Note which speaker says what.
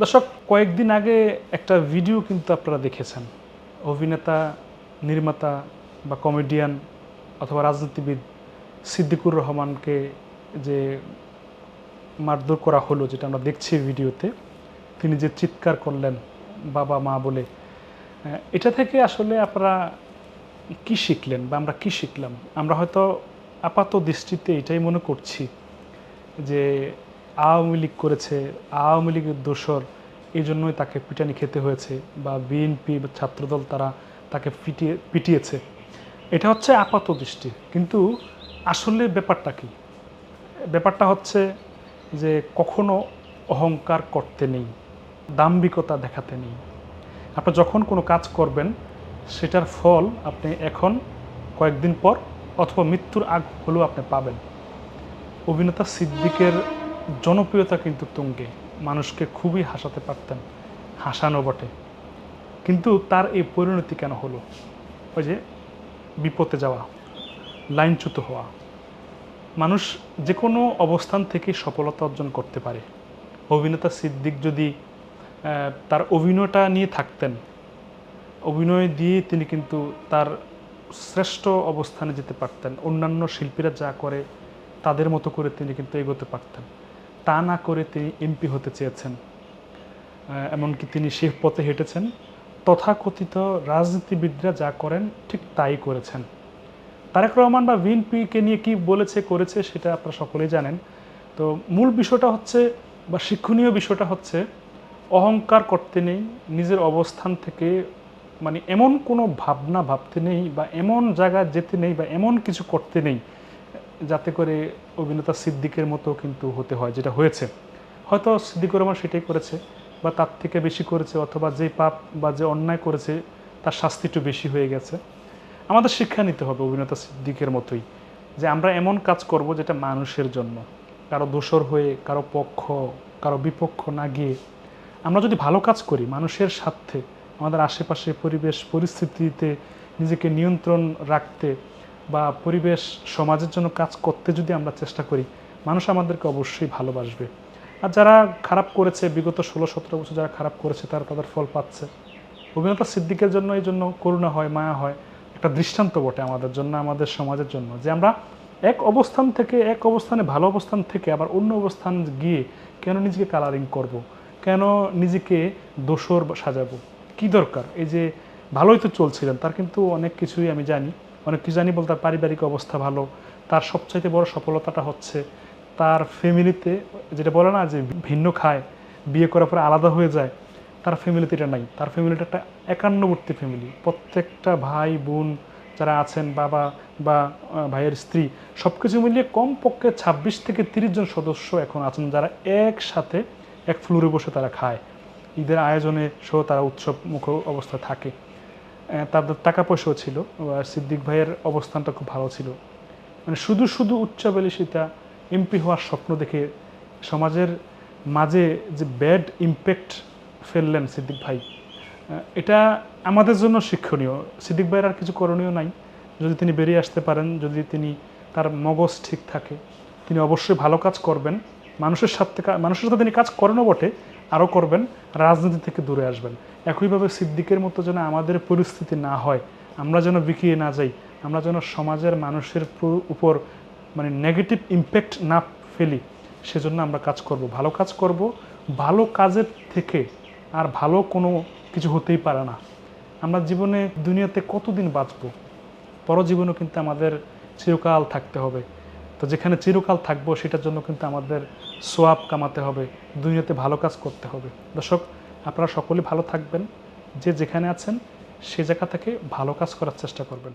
Speaker 1: দর্শক, কয়েকদিন আগে একটা ভিডিও কিন্তু আপনারা দেখেছেন। অভিনেতা, নির্মাতা বা কমেডিয়ান অথবা রাজনীতিবিদ সিদ্দিকুর রহমানকে যে মারধর করা হলো, যেটা আমরা দেখছি ভিডিওতে, তিনি যে চিৎকার করলেন বাবা, মা বলে এটা থেকে আসলে আপনারা কি শিখলেন বা আমরা কি শিখলাম? আমরা হয়তো আপাত দৃষ্টিতে এটাই মনে করছি যে আওয়ামী লীগ করেছে, আওয়ামী লীগের দোসর এই জন্যই তাকে পিটানি খেতে হয়েছে বা বিএনপি বা ছাত্রদল তারা তাকে পিটিয়ে, পিটিয়েছে। এটা হচ্ছে আপাত দৃষ্টি। কিন্তু আসলে ব্যাপারটা কি? ব্যাপারটা হচ্ছে যে কখনো অহংকার করতে নেই, দাম্ভিকতা দেখাতে নেই। আপনি যখন কোনো কাজ করবেন, সেটার ফল আপনি এখন, কয়েকদিন পর অথবা মৃত্যুর আগ হলেও আপনি পাবেন। অভিনেতা সিদ্দিকের জনপ্রিয়তা কিন্তু তুঙ্গে। মানুষকে খুবই হাসাতে পারতেন। হাসানো বটে। কিন্তু তার এই পরিণতি কেন হলো? ওই যে বিপদে যাওয়া, লাইনচ্যুত হওয়া। মানুষ যে কোনো অবস্থান থেকে সফলতা অর্জন করতে পারে। অভিনেতা সিদ্দিক যদি তার অভিনয়টা নিয়ে থাকতেন, অভিনয় দিয়ে তিনি কিন্তু তার শ্রেষ্ঠ অবস্থানে যেতে পারতেন। অন্যান্য শিল্পীরা যা করে, তাদের মতো করে তিনি কিন্তু এগোতে পারতেন। তা না করে তিনি এমপি হতে চেয়েছেন। এমনকি তিনি সে পথে হেঁটেছেন। তথাকথিত রাজনীতিবিদরা যা করেন ঠিক তাই করেছেন। তারেক রহমান বা বিএনপিকে নিয়ে কি বলেছে, করেছে সেটা আপনারা সকলেই জানেন। তো মূল বিষয়টা হচ্ছে বা শিক্ষণীয় বিষয়টা হচ্ছে, অহংকার করতে নেই, নিজের অবস্থান থেকে মানে এমন কোনো ভাবনা ভাবতে নেই বা এমন জায়গায় যেতে নেই বা এমন কিছু করতে নেই যাতে করে অভিনেতা সিদ্দিকের মতো কিন্তু হতে হয়, যেটা হয়েছে। হয়তো সিদ্দিকুর রহমান সেটাই করেছে, বা তার থেকে বেশি করেছে, অথবা যে পাপ বা যে অন্যায় করেছে, তার শাস্তি একটু বেশি হয়ে গেছে। আমাদের শিক্ষা নিতে হবে অভিনেতা সিদ্দিকের মতোই, যে আমরা এমন কাজ করব যেটা মানুষের জন্য। কারও দোষর হয়ে, কারও পক্ষ, কারও বিপক্ষ না গিয়ে। আমরা যদি ভালো কাজ করি মানুষের স্বার্থে, আমাদের আশেপাশে পরিবেশ, পরিস্থিতিতে নিজেকে নিয়ন্ত্রণ রাখতে বা পরিবেশ সমাজের জন্য কাজ করতে যদি আমরা চেষ্টা করি, মানুষ আমাদেরকে অবশ্যই ভালোবাসবে। আর যারা খারাপ করেছে, বিগত ষোলো সতেরো বছর যারা খারাপ করেছে, তারা তাদের ফল পাচ্ছে। অভিনেতা সিদ্দিকের জন্য এই জন্য করুণা হয়, মায়া হয়। একটা দৃষ্টান্ত বটে আমাদের জন্য, আমাদের সমাজের জন্য যে আমরা এক অবস্থান থেকে, এক অবস্থানে ভালো অবস্থান থেকে আবার অন্য অবস্থান গিয়ে কেন নিজেকে কালারিং করব। কেন নিজেকে দোসর সাজাবো? কি দরকার? এই যে ভালোই তো চলছিলেন, তার কিন্তু অনেক কিছুই আমি জানি। অনেক কিছু জানি বলতে তার পারিবারিক অবস্থা ভালো। তার সবচাইতে বড় সফলতাটা হচ্ছে তার ফ্যামিলিতে, যেটা বলে না যে ভিন্ন খায়, বিয়ে করার পরে আলাদা হয়ে যায়, তার ফ্যামিলিতে এটা নাই। তার ফ্যামিলিটা একটা একান্নবর্তী ফ্যামিলি। প্রত্যেকটা ভাই, বোন যারা আছেন, বাবা বা ভাইয়ের স্ত্রী সব কিছু মিলিয়ে কমপক্ষে ছাব্বিশ থেকে তিরিশ জন সদস্য এখন আছেন, যারা একসাথে এক ফ্লোরে বসে তারা খায়। ঈদের আয়োজনে সহ তারা উৎসব মুখ অবস্থায় থাকে। তাদের টাকা পয়সাও ছিল আর সিদ্দিক ভাইয়ের অবস্থানটা খুব ভালো ছিল। মানে শুধু শুধু উচ্চাবেলিসিতা এমপি হওয়ার স্বপ্ন দেখে সমাজের মাঝে যে ব্যাড ইম্প্যাক্ট ফেললেন সিদ্দিক ভাই এটা আমাদের জন্য শিক্ষণীয়। সিদ্দিক ভাইয়ের আর কিছু করণীয় নাই। যদি তিনি বেরিয়ে আসতে পারেন, যদি তিনি তার মগজ ঠিক থাকে, তিনি অবশ্যই ভালো কাজ করবেন। মানুষের সাথে মানুষের সাথে তিনি কাজ করেনও বটে আরও করবেন, রাজনীতি থেকে দূরে আসবেন। একইভাবে সিদ্দিকের মতো যেন আমাদের পরিস্থিতি না হয়, আমরা যেন বিকিয়ে না যাই, আমরা যেন সমাজের মানুষের উপর মানে নেগেটিভ ইম্প্যাক্ট না ফেলি, সেজন্য আমরা কাজ করব। ভালো কাজ করব, ভালো কাজের থেকে আর ভালো কোনো কিছু হতেই পারে না। আমরা জীবনে দুনিয়াতে কতদিন বাঁচবো? পরজীবনও কিন্তু আমাদের চিরকাল থাকতে হবে। তো যেখানে চিরকাল থাকব, সেটার জন্য কিন্তু আমাদের সোয়াব কামাতে হবে, দুনিয়াতে ভালো কাজ করতে হবে। দর্শক, আপনারা সকলে ভালো থাকবেন, যে যেখানে আছেন, সে জায়গা থেকে ভালো কাজ করার চেষ্টা করবেন।